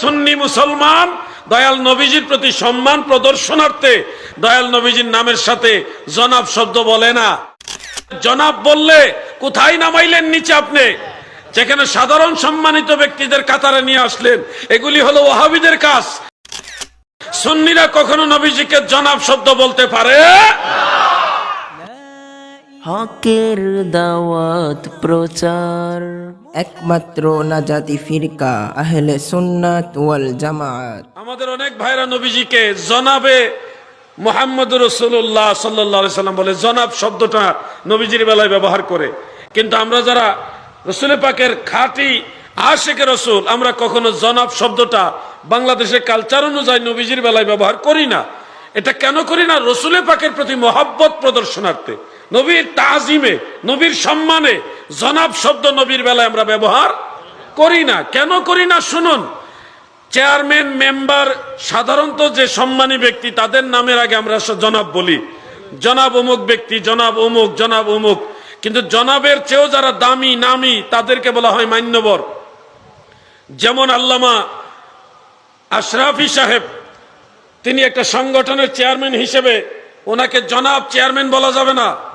সুন্নি মুসলমান, দয়াল নবীজির প্রতি সম্মান প্রদর্শনার্থে দয়াল নবীজির নামের সাথে জনাব শব্দ বলে না। জনাব বললে, কোথায় নামাইলেন নিচে আপনি? যেখানে সাধারণ সম্মানিত ব্যক্তিদের কাতারে নিয়ে আসলেন, এগুলি হলো ওহাবিদের কাজ। সুন্নিরা কখনো নবীজিকে জনাব শব্দ বলতে পারে? হকের দাওয়াত প্রচার। একমাত্র নাজাতি ফিরকা আহলে সুন্নাত ওয়াল জামাত। আমাদের অনেক ভাইরা নবীজিকে জনাবে মোহাম্মদ রসুল্লাহ সাল্লাহ সাল্লাম বলে জনাব শব্দটা নবীজির বেলায় ব্যবহার করে। কিন্তু আমরা যারা রসুল পাকের খাঁটি আশেকে রসুল আমরা কখনো জনাব শব্দটা বাংলাদেশের কালচার অনুযায়ী নবীজির বেলায় ব্যবহার করি না। এটা কেন করি না? রসুলের পাকের প্রতি মহাব্বত প্রদর্শনার্থে। নবীর তাজিমে, নবীর সম্মানে, জনাব শব্দ নবীর বেলায় আমরা ব্যবহার করি না। কেন করি না? শুনুন, চেয়ারম্যান, মেম্বার, সাধারণত যে সম্মানী ব্যক্তি, তাদের নামের আগে আমরা জনাব বলি। জনাব অমুক ব্যক্তি, জনাব অমুক জনাব অমুক। কিন্তু জনাবের চেয়েও যারা দামি, নামি, তাদেরকে বলা হয় মান্যবর। যেমন আল্লামা আশরাফি সাহেব, তিনি একটা সংগঠনের চেয়ারম্যান হিসেবে ওনাকে জনাব চেয়ারম্যান বলা যাবে না।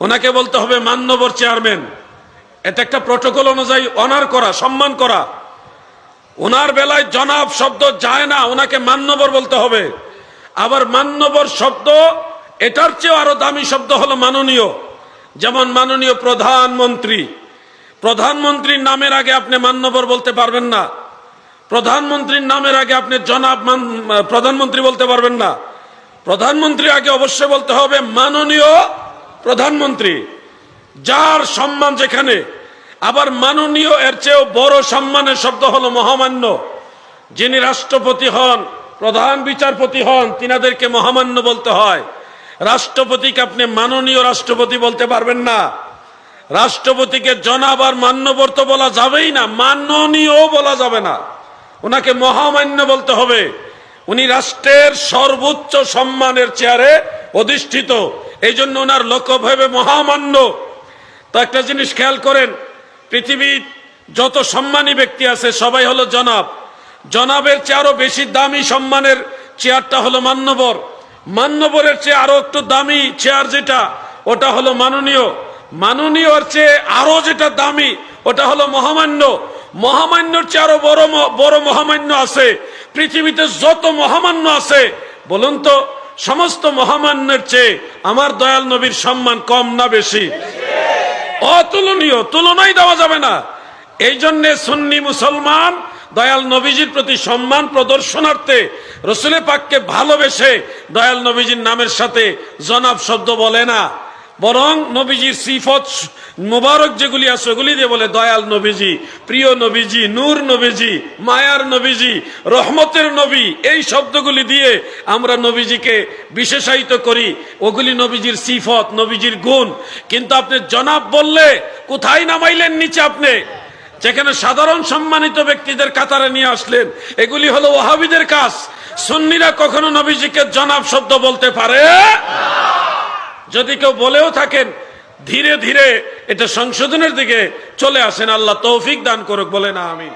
ওনাকে বলতে হবে মান্যবর চেয়ারম্যান। এটা একটা প্রটোকল অনুযায়ী অনার করা, সম্মান করা। ওনার বেলায় জনাব শব্দ যায় না, ওনাকে মান্যবর বলতে হবে। আবার মান্যবর শব্দ, এটার চেয়েও আরও দামি শব্দ হলো মাননীয়। যেমন মাননীয় প্রধানমন্ত্রী। প্রধানমন্ত্রীর নামের আগে আপনি মান্যবর বলতে পারবেন না। প্রধানমন্ত্রীর নামের আগে আপনি জনাব মান- প্রধানমন্ত্রী বলতে পারবেন না। প্রধানমন্ত্রী আগে অবশ্যই বলতে হবে মাননীয় প্রধানমন্ত্রী, যার সম্মান যেখানে, আবার মাননীয় এর চেয়েও বড় সম্মানের শব্দ হলো মহামান্য। যিনি রাষ্ট্রপতি হন, প্রধান বিচারপতি হন, তিনাদেরকে মহামান্য বলতে হয়। রাষ্ট্রপতিকে আপনি মাননীয় রাষ্ট্রপতি বলতে পারবেন না। রাষ্ট্রপতিকে জনাব আর মান্যবর তো বলা যাবেই না, মাননীয় বলা যাবে না। ওনাকে মহামান্য বলতে হবে। উনি রাষ্ট্রের সর্বোচ্চ সম্মানের চেয়ারে অধিষ্ঠিত। এই জন্য ওনার লোকভাবে মহামান্য। তো একটা জিনিস খেয়াল করেন, পৃথিবীর যত সম্মানী ব্যক্তি আছে সবাই হলো জনাব। জনাবের চেয়ে আরও বেশি দামি সম্মানের চেয়ারটা হলো মান্যবর। মান্যবরের চেয়ে আরও একটু দামি চেয়ার যেটা, ওটা হলো মাননীয়। মাননীয়র চেয়ে আরও যেটা দামি, ওটা হলো মহামান্য। মহামান্যর চেয়ে আরও বড় বড় মহামান্য আছে। পৃথিবীতে যত মহামান্য আছে, বলুন তো সমস্ত মহামান্যের চেয়ে আমার দয়াল নবীর সম্মান কম না বেশি। অতুলনীয়, তুলনাই দেওয়া যাবে না। এই জন্য সুন্নি মুসলমান দয়াল নবীজির প্রতি সম্মান প্রদর্শনার্থে রসুলে পাককে ভালোবেসে দয়াল নবীজির নামের সাথে জনাব শব্দ বলে না। বরং নবীজির সিফত মুবারক যেগুলি আছে ওগুলি দিয়ে বলে, দয়াল নবীজি, প্রিয় নবীজি, নূর নবীজি, মায়ার নবীজি, রহমতের নবী, এই শব্দগুলি দিয়ে আমরা নবীজিকে বিশেষায়িত করি। ওগুলি নবীজির সিফত, নবীজির গুণ। কিন্তু আপনি জনাব বললে, কোথায় নামাইলেন নিচে আপনি? যেখানে সাধারণ সম্মানিত ব্যক্তিদের কাতারে নিয়ে আসলেন, এগুলি হলো ওহাবিদের কাজ। সুন্নিরা কখনো নবীজিকে জনাব শব্দ বলতে পারে যদি কেউ বলেও থাকেন, ধীরে ধীরে এটা সংশোধনের দিকে চলে আসেন, আল্লাহ তৌফিক দান করুক বলে না আমি